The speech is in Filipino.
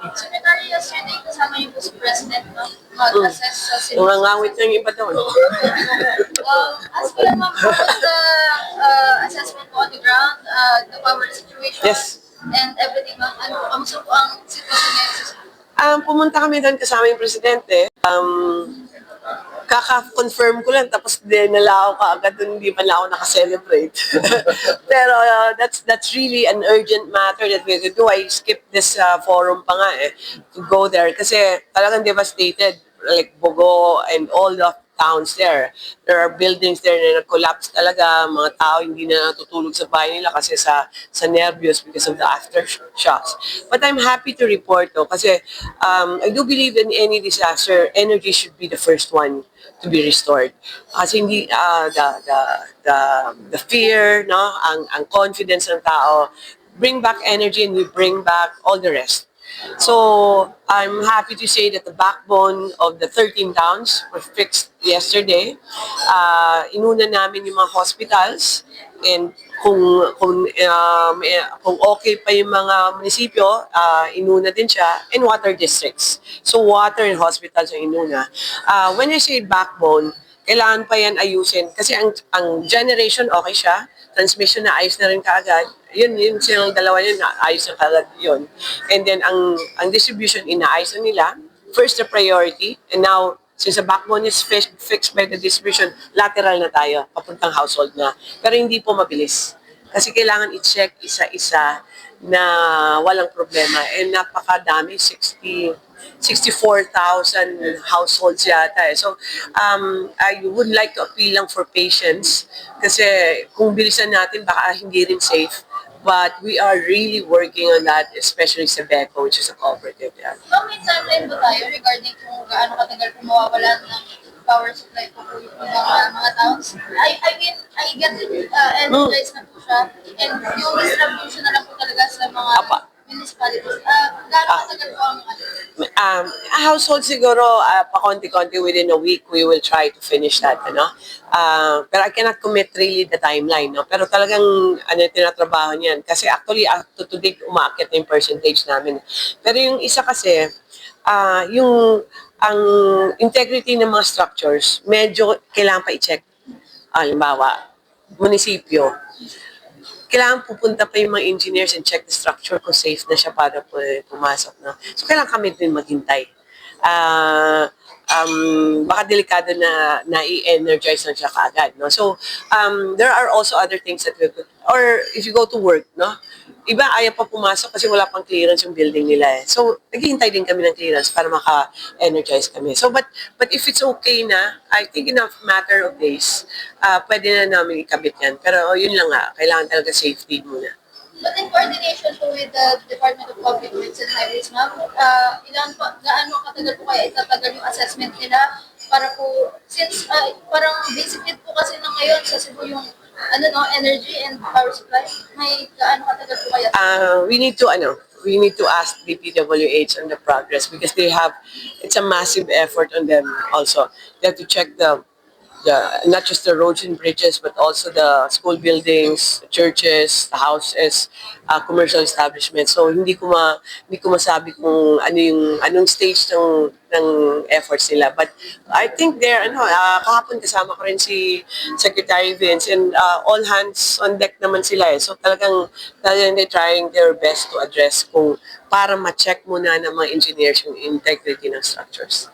Secretary, yesterday kasama yung Vice President, no? Mag-assess sa Yung ngangawit ng iba doon. Um, as was the uh, assessment po on the ground, uh, the power situation? Yes. And everything, ma'am? Ano, kamusta po ang sitwasyon ngayon Um, pumunta kami doon kasama yung presidente. Um, kaka-confirm ko lang tapos dinala ako kaagad hindi pa na ako nakaselebrate. Pero uh, that's that's really an urgent matter that we have to do. I skipped this uh, forum pa nga eh, to go there kasi talagang devastated like Bogo and all the towns there. There are buildings there na nag-collapse talaga. Mga tao hindi na natutulog sa bahay nila kasi sa sa nervyos because of the aftershocks. But I'm happy to report though kasi um, I do believe in any disaster, energy should be the first one to be restored. Kasi hindi uh, the, the the the fear, no, ang ang confidence ng tao bring back energy and we bring back all the rest. So I'm happy to say that the backbone of the 13 towns were fixed yesterday. Uh, inuna namin yung mga hospitals and kung kung um, eh, kung okay pa yung mga munisipyo, uh, inuna din siya and water districts. So water and hospitals ang inuna. Uh, when I say backbone, kailangan pa yan ayusin kasi ang ang generation okay siya, transmission na ayos na rin kaagad. Yun, yun silang dalawa yun, ayos na kaagad yun. And then ang ang distribution inaayos na nila. First the priority and now since the backbone is fixed, fixed by the distribution, lateral na tayo, papuntang household na. Pero hindi po mabilis. Kasi kailangan i-check isa-isa na walang problema. And napakadami, 60, 64,000 households yata eh. So, um, I would like to appeal lang for patience kasi kung bilisan natin, baka hindi rin safe. But we are really working on that, especially sa BECO, which is a cooperative. Yeah. Ma'am, may timeline ba tayo regarding kung gaano katagal po mawawalan ng power supply po po yung mga, mga towns? I, I mean, I get it, uh, energized na po siya. And yung distribution na lang po talaga sa mga Apa. Municipalities. Uh, gaano katagal po ang ano? um, a household siguro, uh, pa-konti-konti within a week, we will try to finish that, ano? Uh, pero I cannot commit really the timeline, no? Pero talagang, ano, tinatrabaho niyan. Kasi actually, up to today, umaakit na yung percentage namin. Pero yung isa kasi, ah yung, ang integrity ng mga structures, medyo kailangan pa i-check. Halimbawa, munisipyo, kailangan pupunta pa yung mga engineers and check the structure kung safe na siya para pumasok. No? So, kailangan kami din maghintay. Ah, um, baka delikado na na-energize na siya kaagad. No? So, um, there are also other things that we could, or if you go to work, no? iba ayaw pa pumasok kasi wala pang clearance yung building nila eh. So, naghihintay din kami ng clearance para maka-energize kami. So, but but if it's okay na, I think in a matter of days, uh, pwede na namin ikabit yan. Pero yun lang nga, kailangan talaga safety muna. But in coordination po with the Department of Public Works and Highways, ma'am, uh, ilan po, gaano katagal po kaya itatagal yung assessment nila para po, since uh, parang basic need po kasi na ngayon sa Cebu yung ano no, energy and power supply, may gaano katagal po kaya? uh, we need to ano we need to ask DPWH on the progress because they have it's a massive effort on them also they have to check the the not just the roads and bridges but also the school buildings churches the houses uh, commercial establishments. So hindi ko ma hindi ko masabi kung ano yung anong stage ng ng efforts nila. But I think they're ano uh, kahapon kasama ko rin si Secretary Vince and uh, all hands on deck naman sila eh. So talagang talagang they trying their best to address kung para ma-check muna ng mga engineers yung integrity ng structures